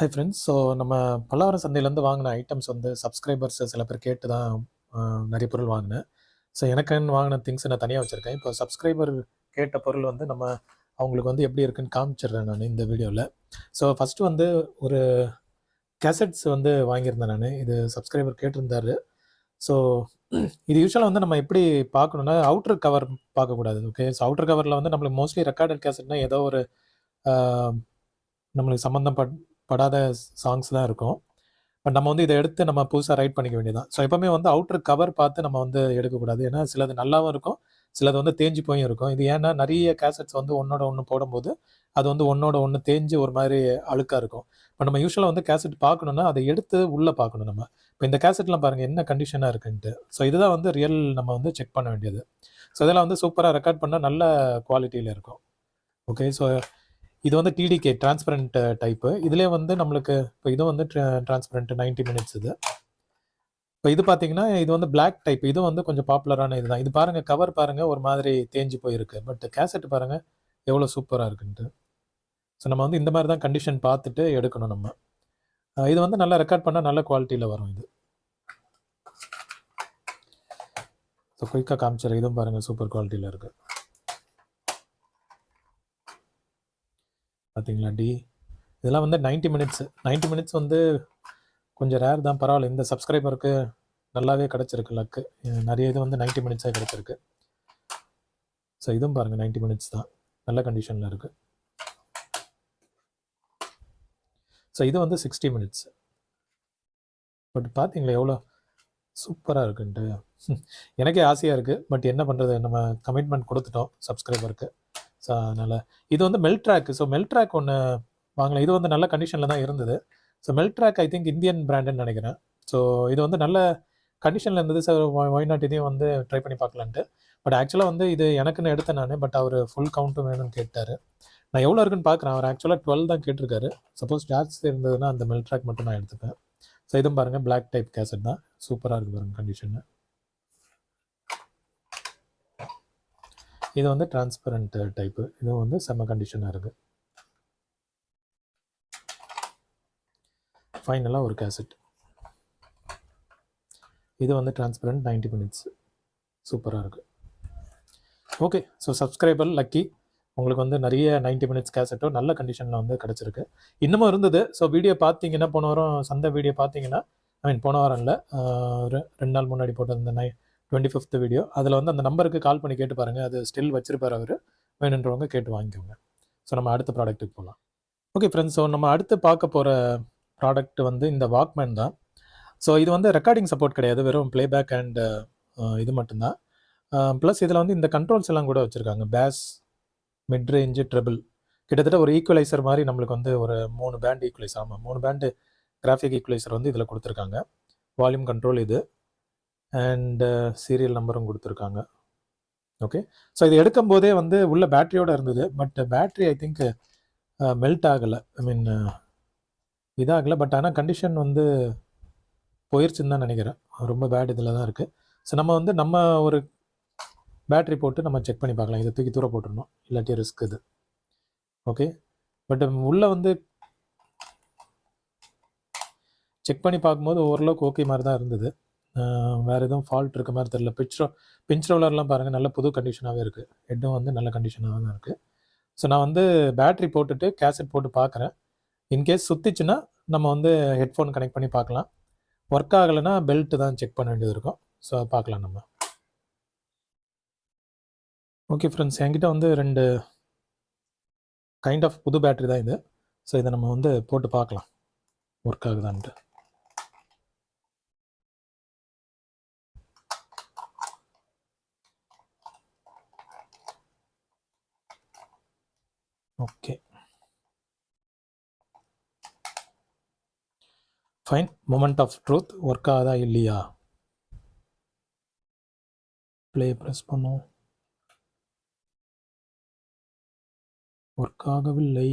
Hi friends so நம்ம பல்லாவரம் சந்தையிலேருந்து வாங்கின items வந்து சப்ஸ்கிரைபர்ஸ் சில பேர் கேட்டு தான் நிறைய பொருள் வாங்கினேன். ஸோ எனக்குன்னு வாங்கின திங்ஸ் நான் தனியாக வச்சுருக்கேன். இப்போ சப்ஸ்கிரைபர் கேட்ட பொருள் வந்து நம்ம அவங்களுக்கு வந்து எப்படி இருக்குன்னு காமிச்சிடுறேன் நான் இந்த வீடியோவில் ஸோ ஃபஸ்ட்டு வந்து ஒரு கேசட்ஸ் வந்து வாங்கியிருந்தேன் நான். இது சப்ஸ்கிரைபர் கேட்டிருந்தார். ஸோ இது யூஸ்வலாக வந்து நம்ம எப்படி பார்க்கணுன்னா அவுட்ரு கவர் பார்க்கக்கூடாது. ஓகே ஸோ அவுட்ரு கவரில் வந்து நம்மளுக்கு மோஸ்ட்லி ரெக்கார்டட் கேசட்னா ஏதோ ஒரு நம்மளுக்கு சம்மந்தப்பட் படாத சாங்ஸ் தான் இருக்கும். பட் நம்ம வந்து இதை எடுத்து நம்ம புதுசாக ரைட் பண்ணிக்க வேண்டியதான் ஸோ எப்போவுமே வந்து அவுட்டர் கவர் பார்த்து நம்ம வந்து எடுக்கக்கூடாது. ஏன்னா சிலது நல்லாவும் இருக்கும் சிலது வந்து தேஞ்சு போயும் இருக்கும். இது ஏன்னா நிறைய கேசட்ஸ் வந்து ஒன்னோட ஒன்று போடும்போது அது வந்து ஒன்னோட ஒன்று தேஞ்சு ஒரு மாதிரி அழுக்காக இருக்கும். இப்போ நம்ம யூஸ்வலாக வந்து கேசட் பார்க்கணுன்னா அதை எடுத்து உள்ளே பார்க்கணும் நம்ம. இப்போ இந்த கேசட்லாம் பாருங்கள் என்ன கண்டிஷனாக இருக்குன்ட்டு. ஸோ இதுதான் வந்து ரியல் நம்ம வந்து செக் பண்ண வேண்டியது. ஸோ இதெல்லாம் வந்து சூப்பராக ரெக்கார்ட் பண்ணால் நல்ல குவாலிட்டியில் இருக்கும். ஓகே ஸோ இது வந்து டிடிகே டிரான்ஸ்பரண்ட் டைப்பு இதுலேயே வந்து நம்மளுக்கு இப்போ இது வந்து டிரான்ஸ்பரண்ட் 90 மினிட்ஸ் இது. இப்போ இது பார்த்தீங்கன்னா இது வந்து பிளாக் டைப் இது வந்து கொஞ்சம் பாப்புலரான இதுதான். இது பாருங்க கவர் பாருங்க ஒரு மாதிரி தேஞ்சு போயிருக்கு. பட் கேசட் பாருங்க எவ்வளோ சூப்பராக இருக்குன்ட்டு. ஸோ நம்ம வந்து இந்த மாதிரி தான் கண்டிஷன் பார்த்துட்டு எடுக்கணும் நம்ம. இது வந்து நல்லா ரெக்கார்ட் பண்ணால் நல்ல குவாலிட்டியில் வரும் இது. ஸோ குயிக்காக காமிச்சிடுற இதுவும் பாருங்கள் சூப்பர் குவாலிட்டியில் இருக்குது பார்த்தீங்களா டி இதெல்லாம் வந்து 90 மினிட்ஸ் 90 மினிட்ஸ் வந்து கொஞ்சம் ரேர் தான். பரவாயில்ல. இந்த சப்ஸ்கிரைபருக்கு நல்லாவே கிடச்சிருக்கு லக்கு நிறைய இது வந்து 90 மினிட்ஸாக கிடச்சிருக்கு. ஸோ இதுவும் பாருங்கள் 90 மினிட்ஸ் தான். நல்ல கண்டிஷனில் இருக்குது ஸோ இது வந்து சிக்ஸ்டி மினிட்ஸ் பட் பார்த்தீங்களா எவ்வளோ சூப்பராக இருக்குன்ட்டு. எனக்கே ஆசையாக இருக்குது பட் என்ன பண்ணுறது நம்ம கமிட்மெண்ட் கொடுத்துட்டோம் சப்ஸ்கிரைபருக்கு ஸோ அதனால் இது வந்து melt track so melt track ஒன்று வாங்கலாம் இது வந்து நல்ல கண்டிஷனில் தான் இருந்தது. So melt track I think Indian பிராண்டுன்னு நினைக்கிறேன். ஸோ இது வந்து நல்ல கண்டிஷனில் இருந்தது. சார் ஒய் நாட் இதையும் வந்து ட்ரை பண்ணி பார்க்கலான்ட்டு. பட் ஆக்சுவலாக வந்து இது எனக்குன்னு எடுத்தேன் நான். பட் அவர் ஃபுல் கவுண்ட்டும் வேணும்னு கேட்டார். நான் எவ்வளோ இருக்குன்னு பார்க்குறேன். அவர் ஆக்சுவலாக டுவெல் தான் கேட்டிருக்காரு. சப்போஸ் ஜாஸ்தி இருந்ததுன்னா அந்த மெல்ட் ட்ராக் மட்டும் நான் எடுத்துப்பேன். ஸோ இதுவும் பாருங்கள் பிளாக் டைப் கேசட் தான். சூப்பராக இருக்குது பாருங்கள் கண்டிஷனு இது வந்து டிரான்ஸ்பரண்ட் டைப்பு இதுவும் வந்து செம்ம கண்டிஷனாக இருக்குது ஃபைனலாக ஒரு கேசட் இது வந்து டிரான்ஸ்பரண்ட் 90 மினிட்ஸ் சூப்பராக இருக்குது ஓகே ஸோ சப்ஸ்கிரைபர் லக்கி உங்களுக்கு வந்து நிறைய 90 மினிட்ஸ் கேசட்டோ நல்ல கண்டிஷனில் வந்து கிடச்சிருக்கு. இன்னமும் இருந்தது. ஸோ வீடியோ பார்த்தீங்கன்னா போன வாரம் சந்தை வீடியோ பார்த்தீங்கன்னா ஐ மீன் போன வாரம் இல்லை ஒரு ரெண்டு நாள் முன்னாடி போட்டிருந்த நை டுவெண்ட்டி ஃபிஃப்த் வீடியோ. அதில் வந்து அந்த நம்பருக்கு கால் பண்ணி கேட்டு பாருங்கள் அது ஸ்டில் வச்சிருப்பார் அவர். வேணுன்றவங்க கேட்டு வாங்கிக்கோங்க. ஸோ நம்ம அடுத்த ப்ராடக்ட்டுக்கு போகலாம் ஓகே ஃப்ரெண்ட்ஸ் ஸோ நம்ம அடுத்து பார்க்க போகிற ப்ராடக்ட் வந்து இந்த வாக்மேன் தான். ஸோ இது வந்து ரெக்கார்டிங் சப்போர்ட் கிடையாது. வெறும் ப்ளேபேக் அண்ட் uh, இது மட்டும்தான். Uh, ப்ளஸ் இதில் வந்து இந்த கண்ட்ரோல்ஸ் எல்லாம் கூட வச்சுருக்காங்க. பேஸ் மிட் ரேஞ்சு ட்ரிபிள் கிட்டத்தட்ட ஒரு ஈக்குவலைசர் மாதிரி நம்மளுக்கு வந்து ஒரு மூணு பேண்ட் ஈக்குவலைசர் ஆமாம் மூணு பேண்டு கிராஃபிக் ஈக்குவலைசர் வந்து இதில் கொடுத்துருக்காங்க. வால்யூம் கண்ட்ரோல் இது. அண்டு சீரியல் uh, நம்பரும் கொடுத்துருக்காங்க. ஓகே ஸோ இது எடுக்கும் போதே வந்து உள்ள பேட்டரியோடு இருந்தது. But battery I think melt ஆகலை. I mean இதாகலை. பட் ஆனால் கண்டிஷன் வந்து போயிருச்சுன்னு தான் நினைக்கிறேன். ரொம்ப பேட் இதில் தான் இருக்குது ஸோ நம்ம வந்து நம்ம ஒரு பேட்டரி போட்டு நம்ம செக் பண்ணி பார்க்கலாம். இதை தூக்கி தூர போட்டுருணும் இல்லாட்டி ரிஸ்க் இது. ஓகே பட் உள்ளே வந்து செக் பண்ணி பார்க்கும்போது ஓரளவுக்கு ஓகே மாதிரி தான் இருந்தது. வேறு எதுவும் ஃபால்ட் இருக்க மாதிரி தெரியல. பிச்ரோ பிஞ்ச் ரோலர்லாம் பாருங்கள் நல்ல புது கண்டிஷனாகவே இருக்குது ஹெட்டும் வந்து நல்ல கண்டிஷனாக தான் இருக்குது ஸோ நான் வந்து பேட்டரி போட்டுட்டு கேசட் போட்டு பார்க்குறேன். இன்கேஸ் சுற்றிச்சுன்னா நம்ம வந்து ஹெட்ஃபோன் கனெக்ட் பண்ணி பார்க்கலாம். ஒர்க் ஆகலைன்னா பெல்ட்டு தான் செக் பண்ண வேண்டியது இருக்கும். ஸோ பார்க்கலாம் நம்ம. ஓகே ஃப்ரெண்ட்ஸ் என்கிட்ட வந்து ரெண்டு கைண்ட் ஆஃப் புது பேட்ரி தான் இது. ஸோ இதை நம்ம வந்து போட்டு பார்க்கலாம். Work ஆகுதான்ட்டு. Okay. Fine moment of truth work ஆகுதா இல்லையா? ப்ளே ப்ரெஸ் பண்ணும் ஒர்க் ஆகவில்லை.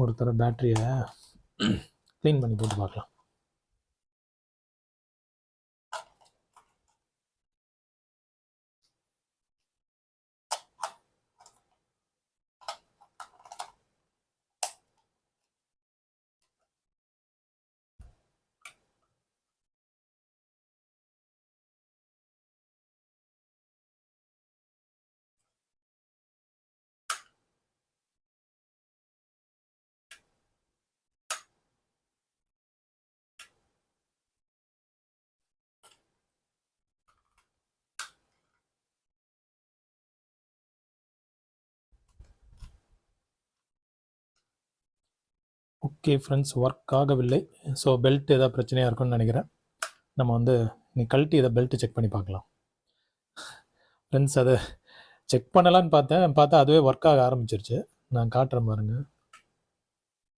ஒரு தடவை பேட்டரியை க்ளீன் பண்ணி போட்டு பார்க்கலாம். ஓகே ஃப்ரெண்ட்ஸ் ஒர்க் ஆகவில்லை. ஸோ பெல்ட் ஏதாவது பிரச்சனையாக இருக்கும்னு நினைக்கிறேன். நம்ம வந்து நீ கழட்டி இதை பெல்ட்டு செக் பண்ணி பார்க்கலாம். ஃப்ரெண்ட்ஸ் அதை செக் பண்ணலான்னு பார்த்தேன். பார்த்தா அதுவே ஒர்க் ஆக ஆரம்பிச்சிருச்சு. நான் காட்டுறேன் பாருங்க.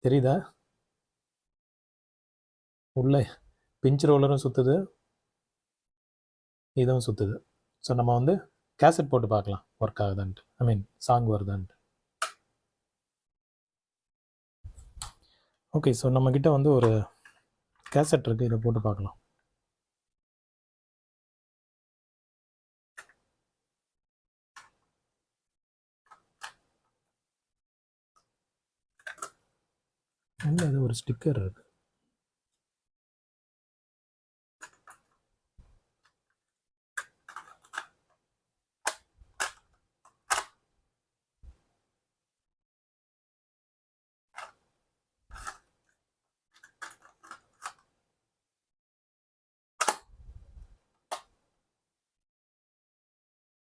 தெரியுதா? உள்ளே பிஞ்ச் ரோலரும் சுற்றுது இதுவும் சுற்றுது ஸோ நம்ம வந்து கேசட் போட்டு பார்க்கலாம். ஒர்க் ஆகுதான்ட்டு. ஐ மீன் சாங் வருதான்ட்டு. ஓகே ஸோ நம்மக்கிட்ட வந்து ஒரு கேசட் இருக்குது இதை போட்டு பார்க்கலாம். இல்லை அது ஒரு ஸ்டிக்கர் இருக்கு.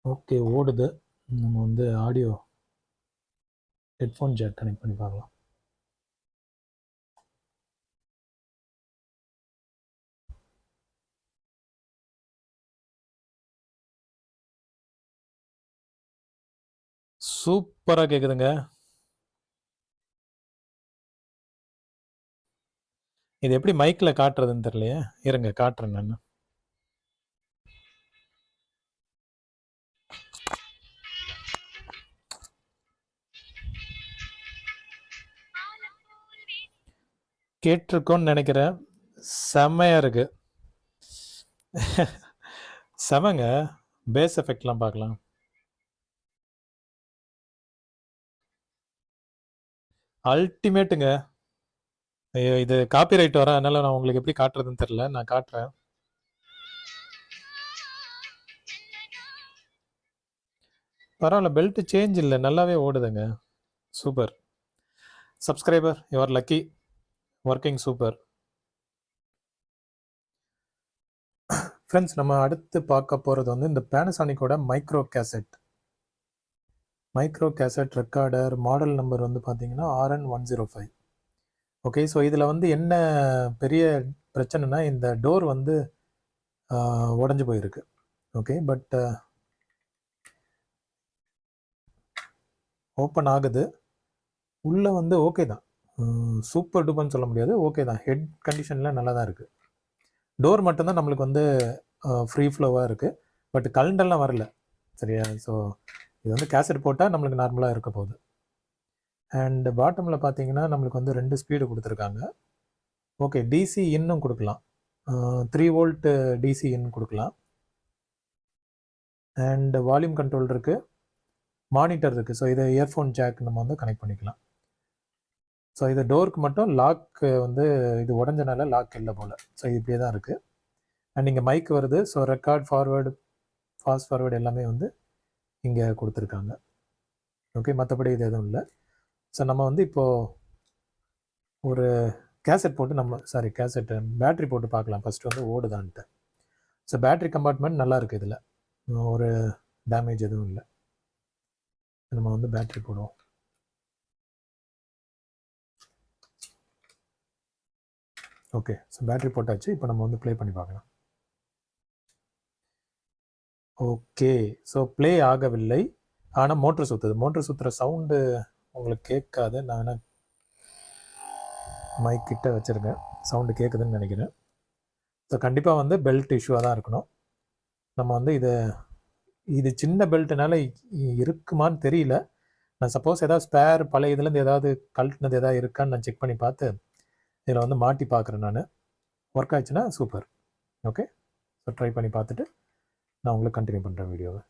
ஓகே ஓடுது. நம்ம வந்து ஆடியோ ஹெட்ஃபோன் ஜாக் கனெக்ட் பண்ணி பார்க்கலாம். சூப்பராக கேட்குதுங்க இது எப்படி மைக்கில் காட்டுறதுன்னு தெரியலையே. இருங்க காட்டுறேன் நான். கேட்டிருக்கோன்னு நினைக்கிறேன். செம்மையாக இருக்கு. செமங்க. பேஸ் எஃபெக்ட்லாம் பார்க்கலாம். அல்டிமேட்டுங்க ஐயோ இது காப்பிரைட் வர? அதனால நான் உங்களுக்கு எப்படி காட்டுறதுன்னு தெரியல. நான் காட்டுறேன். பரவாயில்ல பெல்ட் சேஞ்ச் இல்லை. நல்லாவே ஓடுதுங்க. Super subscriber your lucky working super friends நம்ம அடுத்து பார்க்க போகிறது வந்து இந்த பேனசானிக்கோட micro cassette micro cassette recorder model number வந்து பார்த்தீங்கன்னா RN one zero five okay so இதில் வந்து என்ன பெரிய பிரச்சனைனா இந்த டோர் வந்து உடஞ்சி போயிருக்கு. ஓகே பட் ஓப்பன் ஆகுது. உள்ளே வந்து ஓகே தான். சூப்பர் டூப்பர்னு சொல்ல முடியாது. ஓகே தான். ஹெட் கண்டிஷனில் நல்லா தான் இருக்குது டோர் மட்டும்தான் நம்மளுக்கு வந்து ஃப்ரீ ஃப்ளோவாக இருக்குது பட் கலண்டெல்லாம் வரல. சரியா? ஸோ இது வந்து கேசட் போட்டால் நம்மளுக்கு நார்மலாக இருக்க போகுது. அண்ட் பாட்டமில் பார்த்தீங்கன்னா நம்மளுக்கு வந்து ரெண்டு ஸ்பீடு கொடுத்துருக்காங்க. ஓகே டிசி இன்னும் கொடுக்கலாம். த்ரீ வோல்ட்டு டிசி இன் கொடுக்கலாம். அண்ட் வால்யூம் கண்ட்ரோல் இருக்குது மானிட்டர் இருக்குது ஸோ இதை இயர்ஃபோன் ஜாக் நம்ம வந்து கனெக்ட் பண்ணிக்கலாம். ஸோ இது டோருக்கு மட்டும் லாக் வந்து இது உடஞ்சனால லாக் இல்லை போல். ஸோ இது இப்படியே தான் இருக்குது அண்ட் இங்கே மைக் வருது. So record forward fast forward எல்லாமே வந்து இங்கே கொடுத்துருக்காங்க. ஓகே மற்றபடி இது எதுவும் இல்லை. ஸோ நம்ம வந்து இப்போது ஒரு கேசட் போட்டு நம்ம சாரி கேசட்டு பேட்ரி போட்டு பார்க்கலாம். ஃபஸ்ட்டு வந்து ஓடுதான்ட்டு. ஸோ பேட்ரி கம்பார்ட்மெண்ட் நல்லா இருக்குது இதில். ஒரு டேமேஜ் எதுவும் இல்லை. நம்ம வந்து பேட்ரி போடுவோம். ஓகே ஸோ பேட்ரி போட்டாச்சு இப்போ நம்ம வந்து ப்ளே பண்ணி பார்க்கலாம். ஓகே ஸோ ப்ளே ஆகவில்லை. ஆனால் மோட்ரு சுற்றுது மோட்ரு சுற்றுற சவுண்டு உங்களுக்கு கேட்காது. நான் வேணால் மைக் கிட்ட வச்சுருக்கேன். சவுண்டு கேட்குதுன்னு நினைக்கிறேன். ஸோ கண்டிப்பாக வந்து பெல்ட் இஷ்யூவாக தான் இருக்கணும். நம்ம வந்து இதை இது சின்ன பெல்ட்டுனால இருக்குமான்னு தெரியல. நான் சப்போஸ் ஏதாவது ஸ்பேர் பழைய இதுலேருந்து ஏதாவது கழட்டினது ஏதாவது இருக்கான்னு நான் செக் பண்ணி பார்த்து இதில் வந்து மாட்டி பார்க்குறேன் நான். ஒர்க் ஆச்சுன்னா சூப்பர் ஓகே ஸோ ட்ரை பண்ணி பார்த்துட்டு நான் உங்களுக்கு கண்டினியூ பண்ணுறேன் வீடியோவை.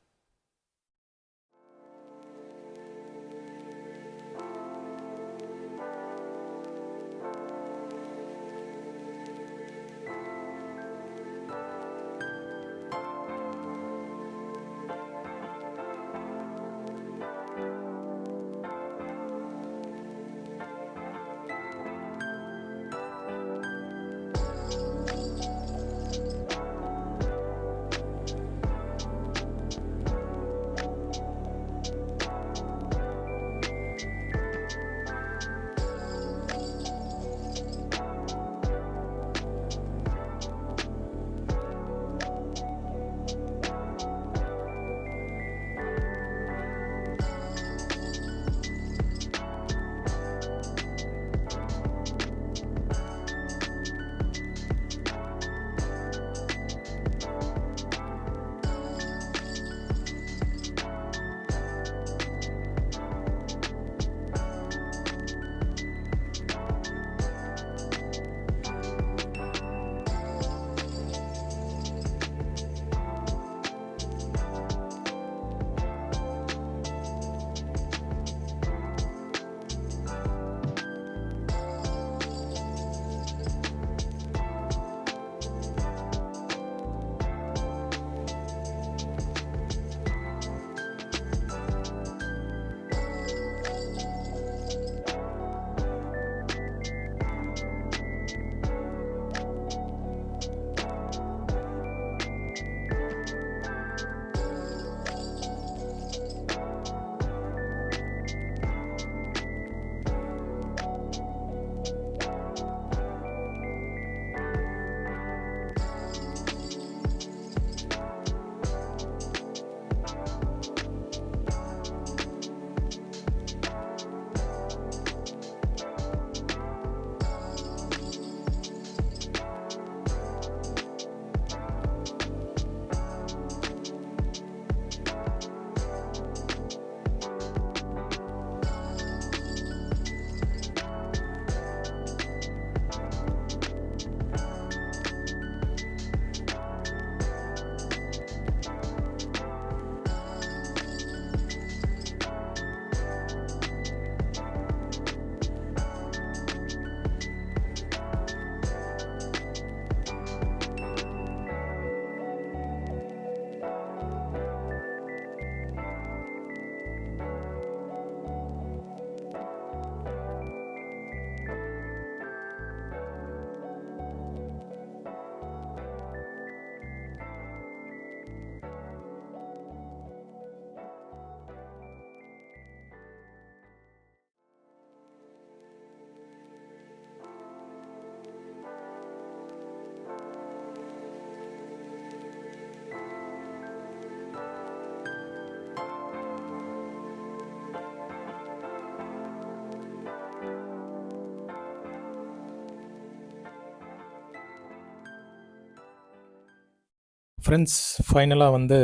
ஃப்ரெண்ட்ஸ் ஃபைனலாக வந்து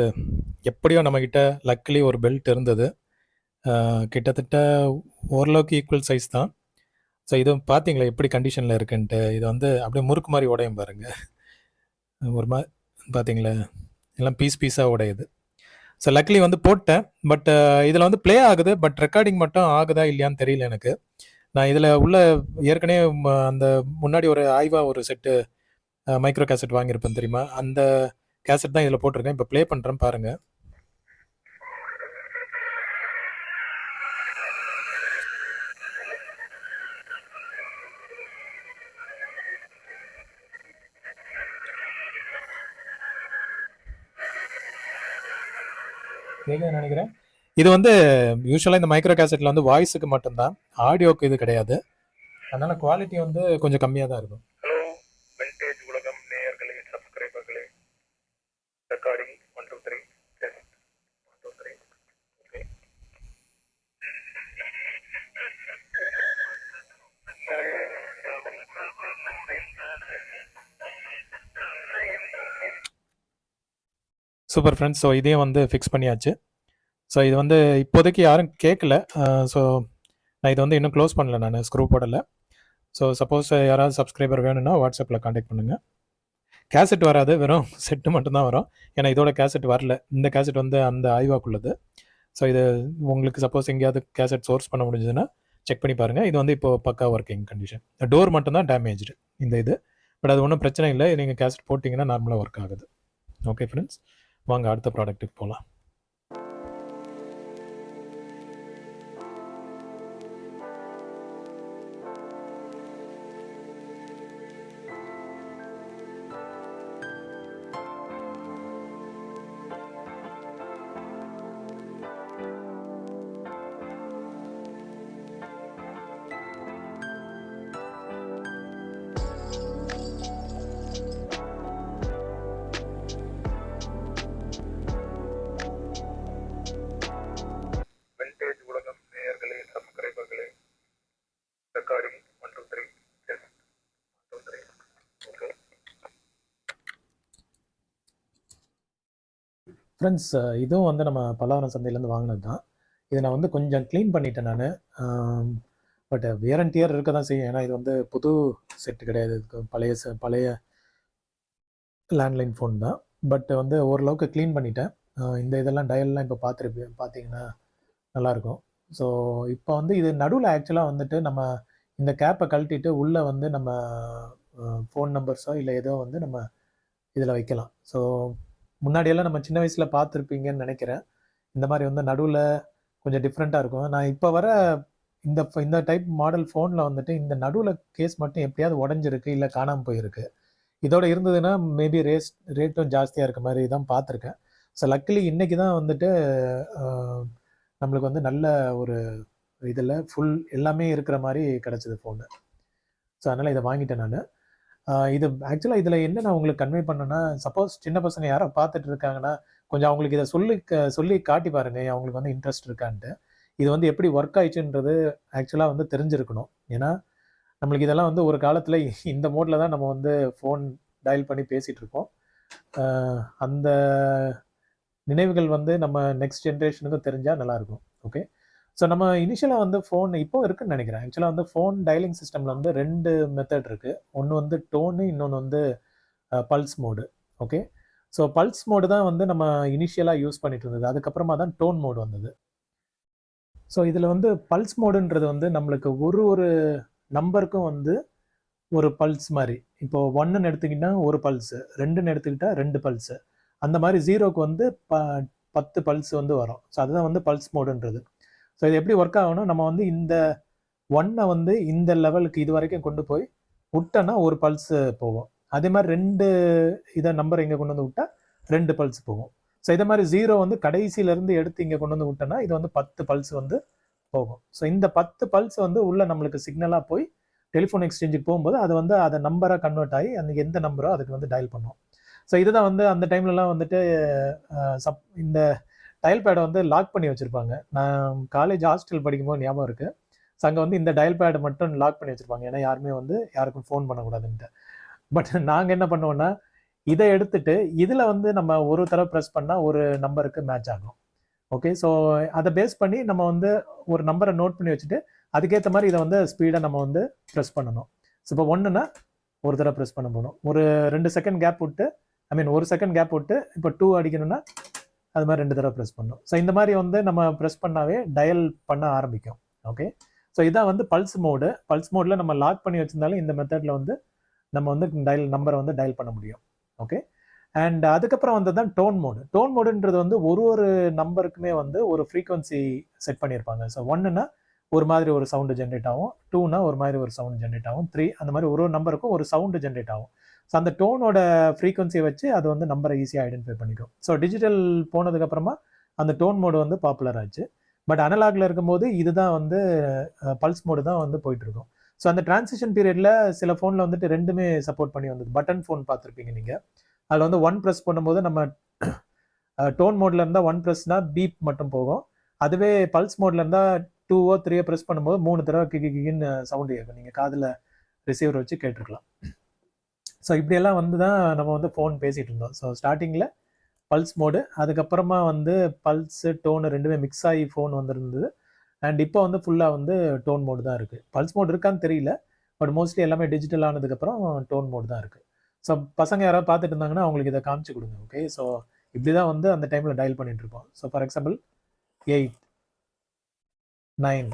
எப்படியோ நம்மக்கிட்ட லக்கிலி ஒரு பெல்ட் இருந்தது. கிட்டத்தட்ட ஓரளவுக்கு ஈக்குவல் சைஸ் தான். ஸோ இது பார்த்தீங்களா எப்படி கண்டிஷனில் இருக்குன்ட்டு? இது வந்து அப்படியே முறுக்கு மாதிரி உடையும் பாருங்கள் ஒரு மாதிரி பார்த்தீங்களா எல்லாம் பீஸ் பீஸாக உடையுது. ஸோ லக்லி வந்து போட்டேன். பட் இதில் வந்து ப்ளே ஆகுது. பட் ரெக்கார்டிங் மட்டும் ஆகுதா இல்லையான்னு தெரியல எனக்கு. நான் இதில் உள்ள ஏற்கனவே ம- அந்த முன்னாடி ஒரு ஆய்வாக ஒரு செட்டு மைக்ரோ கேசட் வாங்கியிருப்பேன் தெரியுமா? அந்த கேசட் தான் இதில் போட்டிருக்கேன். இப்போ ப்ளே பண்ணுறேன் பாருங்க. கேட்குதுன்னு நினைக்கிறேன்? இது வந்து யூஸ்வலாக இந்த மைக்ரோ கேசட்டில் வந்து வாய்ஸுக்கு மட்டும்தான். ஆடியோக்கு இது கிடையாது. அதனால குவாலிட்டி வந்து கொஞ்சம் கம்மியாக தான் இருக்கும் ஹலோ விண்டேஜ் உலகம் நேயர்களே சப்ஸ்கிரைபர்களே recording one two three test one two three okay super friends so இதையும் வந்து ஃபிக்ஸ் பண்ணியாச்சு. ஸோ இது வந்து இப்போதைக்கு யாரும் கேட்கல ஸோ நான் இதை வந்து இன்னும் க்ளோஸ் பண்ணல நான் ஸ்க்ரூ போடலை. ஸோ சப்போஸ் யாராவது சப்ஸ்கிரைபர் வேணும்னா வாட்ஸ்அப்பில் காண்டாக்ட் பண்ணுங்கள் கேசட் வராது வெறும் செட்டு மட்டும்தான் வரும். ஏன்னா இதோட கேசட் வரல. இந்த கேசட் வந்து அந்த ஆய்வாக்குள்ளது. ஸோ இது உங்களுக்கு சப்போஸ் எங்கேயாவது கேசட் சோர்ஸ் பண்ண முடிஞ்சதுன்னா செக் பண்ணி பாருங்கள் இது வந்து இப்போ பக்கா ஒர்க்கிங் கண்டிஷன் டோர் மட்டும்தான் டேமேஜ்டு இந்த இது. பட் அது ஒன்றும் பிரச்சனை இல்லை. நீங்கள் கேசட் போட்டிங்கன்னா நார்மலாக ஒர்க் ஆகுது. ஓகே ஃப்ரெண்ட்ஸ் வாங்க அடுத்த ப்ராடக்ட்டுக்கு போகலாம் ஃப்ரெண்ட்ஸ் இதுவும் வந்து நம்ம பல்லாவரம் சந்தையிலேருந்து வாங்கினது தான் இதை நான் வந்து கொஞ்சம் க்ளீன் பண்ணிட்டேன் நான். பட் வேரண்டியர் இருக்க தான் செய்யும். ஏன்னா இது வந்து புது செட்டு கிடையாது. இதுக்கு பழைய பழைய லேண்ட்லைன் ஃபோன் தான். பட் வந்து ஓரளவுக்கு க்ளீன் பண்ணிட்டேன். இந்த இதெல்லாம் டயல்லாம் இப்போ பார்த்துருப்பேன் பார்த்தீங்கன்னா நல்லாயிருக்கும். ஸோ இப்போ வந்து இது நடுவில் ஆக்சுவலாக வந்துட்டு நம்ம இந்த கேப்பை கழட்டிட்டு உள்ளே வந்து நம்ம ஃபோன் நம்பர்ஸோ இல்லை ஏதோ வந்து நம்ம இதில் வைக்கலாம். ஸோ முன்னாடியெல்லாம் நம்ம சின்ன வயசில் பார்த்துருப்பீங்கன்னு நினைக்கிறேன். இந்த மாதிரி வந்து நடுவில் கொஞ்சம் டிஃப்ரெண்ட்டாக இருக்கும். நான் இப்போ வர இந்த இந்த டைப் மாடல் ஃபோனில் வந்துட்டு இந்த நடுவில் கேஸ் மட்டும் எப்படியாவது உடஞ்சிருக்கு இல்லை காணாமல் போயிருக்கு. இதோட இருந்ததுன்னா மேபி ரேஸ் ரேட்டும் ஜாஸ்தியாக இருக்க மாதிரி தான் பார்த்துருக்கேன். ஸோ லக்கிலி இன்றைக்கி தான் வந்துட்டு நம்மளுக்கு வந்து நல்ல ஒரு இதில் ஃபுல் எல்லாமே இருக்கிற மாதிரி கிடச்சிது ஃபோனு ஸோ அதனால் இதை வாங்கிட்டேன் நான். இது ஆக்சுவலாக இதில் என்ன நான் உங்களுக்கு கன்வே பண்ணேன்னா சப்போஸ் சின்ன பசங்க யாரோ பார்த்துட்டு இருக்காங்கன்னா கொஞ்சம் அவங்களுக்கு இதை சொல்லி க- சொல்லி காட்டி பாருங்க அவங்களுக்கு வந்து இன்ட்ரெஸ்ட் இருக்கான்ட்டு. இது வந்து எப்படி ஒர்க் ஆயிடுச்சுன்றது ஆக்சுவலாக வந்து தெரிஞ்சிருக்கணும். ஏன்னா நம்மளுக்கு இதெல்லாம் வந்து ஒரு காலத்தில் இந்த மோடில் தான் நம்ம வந்து ஃபோன் டயல் பண்ணி பேசிகிட்டு இருக்கோம். அந்த நினைவுகள் வந்து நம்ம நெக்ஸ்ட் ஜென்ரேஷனுக்கும் தெரிஞ்சால் நல்லாயிருக்கும் ஓகே ஸோ நம்ம இனிஷியலாக வந்து ஃபோன் இப்போ இருக்குன்னு நினைக்கிறேன். ஆக்சுவலாக வந்து ஃபோன் டைலிங் சிஸ்டமில் வந்து ரெண்டு மெத்தட் இருக்குது ஒன்று வந்து டோனு இன்னொன்று வந்து pulse mode okay so pulse mode தான் வந்து நம்ம இனிஷியலாக யூஸ் பண்ணிட்டு இருந்தது. அதுக்கப்புறமா தான் டோன் மோடு வந்தது. ஸோ இதில் வந்து பல்ஸ் மோடுன்றது வந்து நம்மளுக்கு ஒரு ஒரு நம்பருக்கும் வந்து ஒரு பல்ஸ் மாதிரி. இப்போ ஒன்றுன்னு எடுத்துக்கிட்டா ஒரு பல்ஸு ரெண்டுன்னு எடுத்துக்கிட்டா ரெண்டு பல்ஸு அந்த மாதிரி ஜீரோக்கு வந்து ப பத்து பல்ஸ் வந்து வரும். ஸோ அதுதான் வந்து பல்ஸ் மோடுன்றது ஸோ இது எப்படி ஒர்க் ஆகணும்? நம்ம வந்து இந்த ஒன்னை வந்து இந்த லெவலுக்கு இது வரைக்கும் கொண்டு போய் விட்டோன்னா ஒரு பல்ஸ் போகும். அதே மாதிரி ரெண்டு இதை நம்பர் இங்கே கொண்டு வந்து விட்டா ரெண்டு பல்ஸ் போகும். ஸோ இதே மாதிரி ஜீரோ வந்து கடைசியிலேருந்து எடுத்து இங்கே கொண்டு வந்து விட்டோன்னா இது வந்து பத்து பல்ஸ் வந்து போகும். ஸோ இந்த பத்து பல்ஸ் வந்து உள்ள நம்மளுக்கு சிக்னலாக போய் டெலிஃபோன் எக்ஸ்சேஞ்சுக்கு போகும்போது அது வந்து அதை நம்பராக கன்வெர்ட் ஆகி அந்த எந்த நம்பரோ அதுக்கு வந்து டயல் பண்ணும். ஸோ இதுதான் வந்து அந்த டைம்லலாம் வந்துட்டு சப் இந்த டயல் பேடை வந்து லாக் பண்ணி வச்சுருப்பாங்க. நான் காலேஜ் ஹாஸ்டல் படிக்கும்போது ஞாபகம் இருக்குது ஸோ அங்கே வந்து இந்த டயல் பேடை மட்டும் லாக் பண்ணி வச்சுருப்பாங்க. ஏன்னா யாருமே வந்து யாருக்கும் ஃபோன் பண்ணக்கூடாதுன்ட்டு. பட் நாங்கள் என்ன பண்ணுவோன்னா இதை எடுத்துட்டு இதில் வந்து நம்ம ஒரு தடவை ப்ரெஸ் பண்ணால் ஒரு நம்பருக்கு மேட்ச் ஆகும். ஓகே ஸோ அதை பேஸ் பண்ணி நம்ம வந்து ஒரு நம்பரை நோட் பண்ணி வச்சுட்டு அதுக்கேற்ற மாதிரி இதை வந்து ஸ்பீடாக நம்ம வந்து ப்ரெஸ் பண்ணணும். ஸோ இப்போ ஒன்றுனா ஒரு தடவை ப்ரெஸ் பண்ண போகணும். ஒரு ரெண்டு செகண்ட் கேப் விட்டு ஐ மீன் ஒரு செகண்ட் கேப் விட்டு இப்போ டூ அடிக்கணும்னா அது மாதிரி ரெண்டு தடவை ப்ரெஸ் பண்ணும். ஸோ இந்த மாதிரி வந்து நம்ம ப்ரெஸ் பண்ணாவே டயல் பண்ண ஆரம்பிக்கும். ஓகே ஸோ இதான் வந்து பல்ஸ் மோடு பல்ஸ் மோடில் நம்ம லாக் பண்ணி வச்சிருந்தாலும் இந்த மெத்தடில் வந்து நம்ம வந்து டயல் நம்பரை வந்து டயல் பண்ண முடியும். ஓகே அண்ட் அதுக்கப்புறம் வந்து தான் டோன் மோடு டோன் மோடுன்றது வந்து ஒரு ஒரு நம்பருக்குமே வந்து ஒரு ஃப்ரீக்வன்சி செட் பண்ணியிருப்பாங்க. ஸோ ஒன்றுனா ஒரு மாதிரி ஒரு சவுண்டு ஜென்ரேட் ஆகும். டூனா ஒரு மாதிரி ஒரு சவுண்ட் ஜென்ரேட் ஆகும். த்ரீ அந்த மாதிரி ஒரு ஒரு நம்பருக்கும் ஒரு சவுண்டு ஜென்ரேட் ஆகும். ஸோ அந்த டோனோட ஃப்ரீக்வன்சியை வச்சு அது வந்து நம்பரை ஈஸியாக ஐடென்டிஃபை பண்ணிக்கும். ஸோ டிஜிட்டல் போனதுக்கப்புறமா அந்த டோன் மோடு வந்து பாப்புலர் ஆச்சு. பட் அனலாகில் இருக்கும்போது இதுதான் வந்து பல்ஸ் மோடு தான் வந்து போயிட்டுருக்கும். ஸோ அந்த டிரான்சிஷன் பீரியடில் சில ஃபோனில் வந்துட்டு ரெண்டுமே சப்போர்ட் பண்ணி வந்தது. பட்டன் ஃபோன் பார்த்துருப்பீங்க நீங்கள் அதில் வந்து ஒன் ப்ரெஸ் பண்ணும்போது நம்ம டோன் மோடில் இருந்தால் ஒன் ப்ரெஸ்னால் பீப் மட்டும் போகும். அதுவே பல்ஸ் மோடில் இருந்தால் டூவோ த்ரீயோ ப்ரெஸ் பண்ணும்போது மூணு தடவை கிக்கி கிக்கின்னு சவுண்டு கேட்கும் நீங்கள் காதில் ரிசீவர் வச்சு கேட்டிருக்கலாம். ஸோ இப்படியெல்லாம் வந்து தான் நம்ம வந்து ஃபோன் பேசிகிட்டு இருந்தோம். ஸோ ஸ்டார்டிங்கில் பல்ஸ் மோடு அதுக்கப்புறமா வந்து பல்ஸு டோனு ரெண்டுமே மிக்ஸ் ஆகி ஃபோன் வந்துருந்தது. அண்ட் இப்போ வந்து ஃபுல்லாக வந்து டோன் மோடு தான் இருக்குது பல்ஸ் மோடு இருக்கான்னு தெரியல பட் மோஸ்ட்லி எல்லாமே டிஜிட்டல் ஆனதுக்கப்புறம் டோன் மோடு தான் இருக்குது ஸோ பசங்க யாராவது பார்த்துட்டு இருந்தாங்கன்னா அவங்களுக்கு இதை காமிச்சு கொடுங்க ஓகே ஸோ இப்படி தான் வந்து அந்த டைமில் டயல் பண்ணிகிட்ருப்போம் இருப்போம் so for example eight nine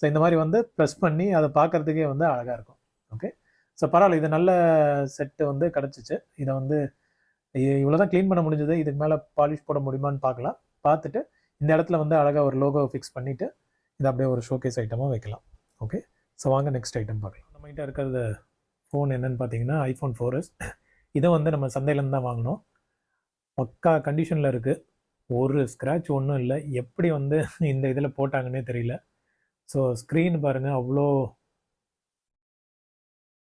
so இந்த மாதிரி வந்து ப்ரெஸ் பண்ணி அதை பார்க்கறதுக்கே வந்து அழகாக இருக்கும் ஓகே ஸோ பரவாயில்ல. இது நல்ல செட்டு வந்து கிடச்சிச்சு. இதை வந்து இவ்வளோ தான் க்ளீன் பண்ண முடிஞ்சது. இதுக்கு மேலே பாலிஷ் போட முடியுமான்னு பார்க்கலாம். பார்த்துட்டு இந்த இடத்துல வந்து அழகாக ஒரு லோகோ ஃபிக்ஸ் பண்ணிவிட்டு இதை அப்படியே ஒரு ஷோகேஸ் ஐட்டமாக வைக்கலாம். ஓகே ஸோ வாங்க நெக்ஸ்ட் ஐட்டம் பார்க்கலாம். நம்மகிட்ட இருக்கிறது ஃபோன் என்னன்னு பார்த்தீங்கன்னா ஐஃபோன் ஃபோர் எஸ் இதை வந்து நம்ம சந்தையிலேருந்து தான் வாங்கினோம். பக்கா கண்டிஷனில் இருக்குது ஒரு ஸ்க்ராட்ச் ஒன்றும் இல்லை. எப்படி வந்து இந்த இதில் போட்டாங்கன்னே தெரியல. ஸோ ஸ்க்ரீன் பாருங்கள் அவ்வளோ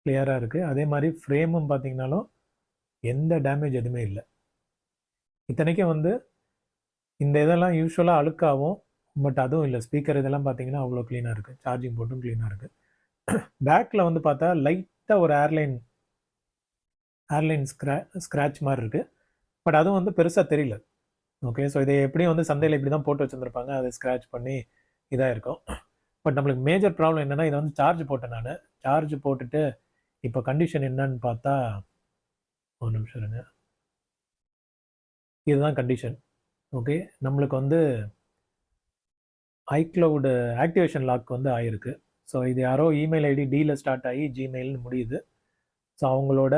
கிளியராக இருக்குது அதே மாதிரி ஃப்ரேமும் பார்த்தீங்கனாலும் எந்த டேமேஜ் எதுவுமே இல்லை. இத்தனைக்கும் வந்து இந்த இதெல்லாம் யூஸ்வலாக அழுக்காகும் பட் அதுவும் இல்லை. ஸ்பீக்கர் இதெல்லாம் பார்த்தீங்கன்னா அவ்வளோ க்ளீனாக இருக்குது சார்ஜிங் போட்டும் க்ளீனாக இருக்குது பேக்கில் வந்து பார்த்தா லைட்டாக ஒரு ஏர்லைன் ஏர்லைன் ஸ்க்ரா ஸ்க்ராட்ச் மாதிரி இருக்குது பட் அதுவும் வந்து பெருசாக தெரியல. ஓகே ஸோ இதை எப்படியும் வந்து சந்தையில் இப்படி தான் போட்டு வச்சுருந்துருப்பாங்க. அதை ஸ்க்ராட்ச் பண்ணி இதாக இருக்கும் பட் நம்மளுக்கு மேஜர் ப்ராப்ளம் என்னென்னா இதை வந்து சார்ஜ் போட்டேன் நான். சார்ஜ் போட்டுட்டு இப்போ கண்டிஷன் என்னன்னு பார்த்தா ஒரு நிமிஷம் இருங்க. இதுதான் கண்டிஷன் ஓகே நம்மளுக்கு வந்து ஐக்ளவுடு ஆக்டிவேஷன் லாக் வந்து ஆயிருக்கு. ஸோ இது யாரோ இமெயில் ஐடி டியில் ஸ்டார்ட் ஆகி ஜிமெயில்னு முடியுது. ஸோ அவங்களோட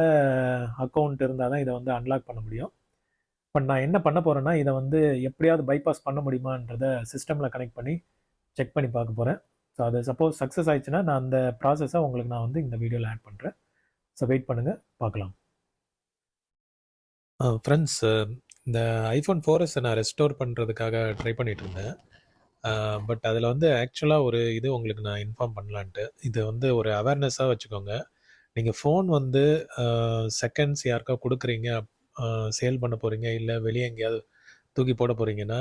அக்கௌண்ட் இருந்தால் தான் இதை வந்து அன்லாக் பண்ண முடியும். பட் நான் என்ன பண்ண போகிறேன்னா இதை வந்து எப்படியாவது பைபாஸ் பண்ண முடியுமான்றத சிஸ்டமில் கனெக்ட் பண்ணி செக் பண்ணி பார்க்க போகிறேன் ஸோ அது சப்போஸ் சக்ஸஸ் ஆயிடுச்சுன்னா நான் அந்த ப்ராசஸை உங்களுக்கு நான் வந்து இந்த வீடியோவில் ஆட் பண்ணுறேன் ஸோ வெயிட் பண்ணுங்கள் பார்க்கலாம். Uh, ஃப்ரெண்ட்ஸ் uh, இந்த ஐஃபோன் ஃபோரஸை நான் ரெஸ்டோர் பண்ணுறதுக்காக ட்ரை பண்ணிகிட்டு இருந்தேன். Uh, பட் அதில் வந்து ஆக்சுவலாக ஒரு இது உங்களுக்கு நான் இன்ஃபார்ம் பண்ணலான்ட்டு. இது வந்து ஒரு அவேர்னஸாக வச்சுக்கோங்க. நீங்கள் ஃபோன் வந்து செகண்ட்ஸ் யாருக்கா கொடுக்குறீங்க சேல் பண்ண போகிறீங்க இல்லை வெளியே எங்கேயாவது தூக்கி போட போகிறீங்கன்னா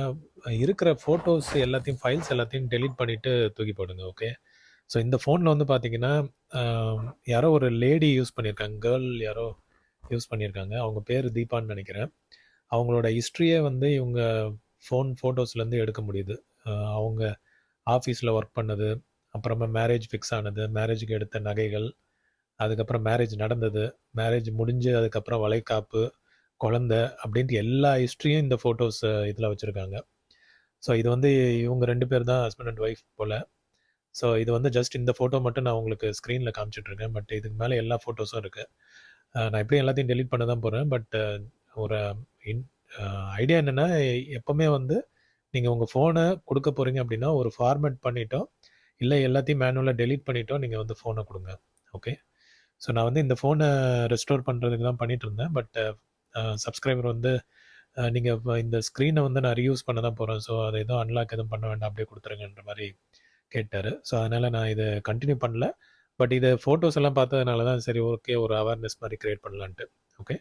இருக்கிற ஃபோட்டோஸ் எல்லாத்தையும் ஃபைல்ஸ் எல்லாத்தையும் டெலீட் பண்ணிவிட்டு தூக்கி போடுங்க ஓகே ஸோ இந்த ஃபோனில் வந்து பார்த்தீங்கன்னா யாரோ ஒரு லேடி யூஸ் பண்ணியிருக்காங்க கேர்ள் யாரோ யூஸ் பண்ணியிருக்காங்க அவங்க பேர் தீபான்னு நினைக்கிறேன். அவங்களோட ஹிஸ்ட்ரியே வந்து இவங்க ஃபோன் ஃபோட்டோஸ்லேருந்து எடுக்க முடியுது. அவங்க ஆஃபீஸில் ஒர்க் பண்ணது அப்புறமா மேரேஜ் ஃபிக்ஸ் ஆனது மேரேஜுக்கு எடுத்த நகைகள் அதுக்கப்புறம் மேரேஜ் நடந்தது மேரேஜ் முடிஞ்சு அதுக்கப்புறம் வளைகாப்பு குழந்த அப்படின்ட்டு எல்லா ஹிஸ்ட்ரியும் இந்த ஃபோட்டோஸ் இதில் வச்சுருக்காங்க. ஸோ இது வந்து இவங்க ரெண்டு பேர் தான் ஹஸ்பண்ட் அண்ட் ஒய்ஃப் போல். ஸோ இது வந்து ஜஸ்ட் இந்த ஃபோட்டோ மட்டும் நான் உங்களுக்கு ஸ்க்ரீனில் காமிச்சிட்ருக்கேன் பட் இதுக்கு மேலே எல்லா ஃபோட்டோஸும் இருக்குது நான் எப்படியும் எல்லாத்தையும் டெலிட் பண்ண தான் போகிறேன் பட் ஒரு இன் ஐடியா என்னென்னா எப்போவுமே வந்து நீங்கள் உங்கள் ஃபோனை கொடுக்க போகிறீங்க அப்படின்னா ஒரு ஃபார்மேட் பண்ணிட்டோம். இல்லை எல்லாத்தையும் மேனுவலாக டெலீட் பண்ணிட்டோம். நீங்கள் வந்து ஃபோனை கொடுங்க. ஓகே ஸோ நான் வந்து இந்த ஃபோனை ரெஸ்டோர் பண்ணுறதுக்கு தான் பண்ணிகிட்டு இருந்தேன் பட் சப்ஸ்கிரைபர் வந்து நீங்கள் இந்த ஸ்க்ரீனை வந்து நான் ரீயூஸ் பண்ண தான் போகிறேன் ஸோ அதை எதுவும் அன்லாக் எதுவும் பண்ண வேண்டாம் அப்படியே கொடுத்துருங்கன்ற மாதிரி கேட்டார். ஸோ அதனால் நான் இதை கண்டினியூ பண்ணல. பட் இதை ஃபோட்டோஸ் எல்லாம் பார்த்ததுனால தான் சரி ஓகே ஒரு அவேர்னஸ் மாதிரி க்ரியேட் பண்ணலான்ட்டு. ஓகே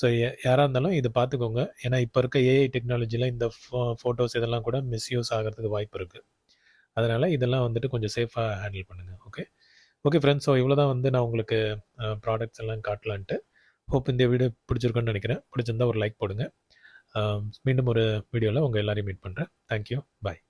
ஸோ யாராக இருந்தாலும் இது பார்த்துக்கோங்க. ஏன்னா இப்போ இருக்க ஏஐ டெக்னாலஜியில் இந்த ஃபோ ஃபோட்டோஸ் இதெல்லாம் கூட மிஸ்யூஸ் ஆகிறதுக்கு வாய்ப்பு இருக்குது அதனால் இதெல்லாம் வந்துட்டு கொஞ்சம் சேஃபாக ஹேண்டில் பண்ணுங்கள் ஓகே ஓகே ஃப்ரெண்ட்ஸ் ஸோ இவ்வளோ தான் வந்து நான் உங்களுக்கு ப்ராடக்ட்ஸ் எல்லாம் காட்டலான்ட்டு. ஹோப் இந்த வீடியோ பிடிச்சிருக்குன்னு நினைக்கிறேன். பிடிச்சிருந்தா ஒரு லைக் போடுங்க. மீண்டும் ஒரு வீடியோவில் உங்கள் எல்லாரையும் மீட் பண்ணுறேன் தேங்க்யூ பாய்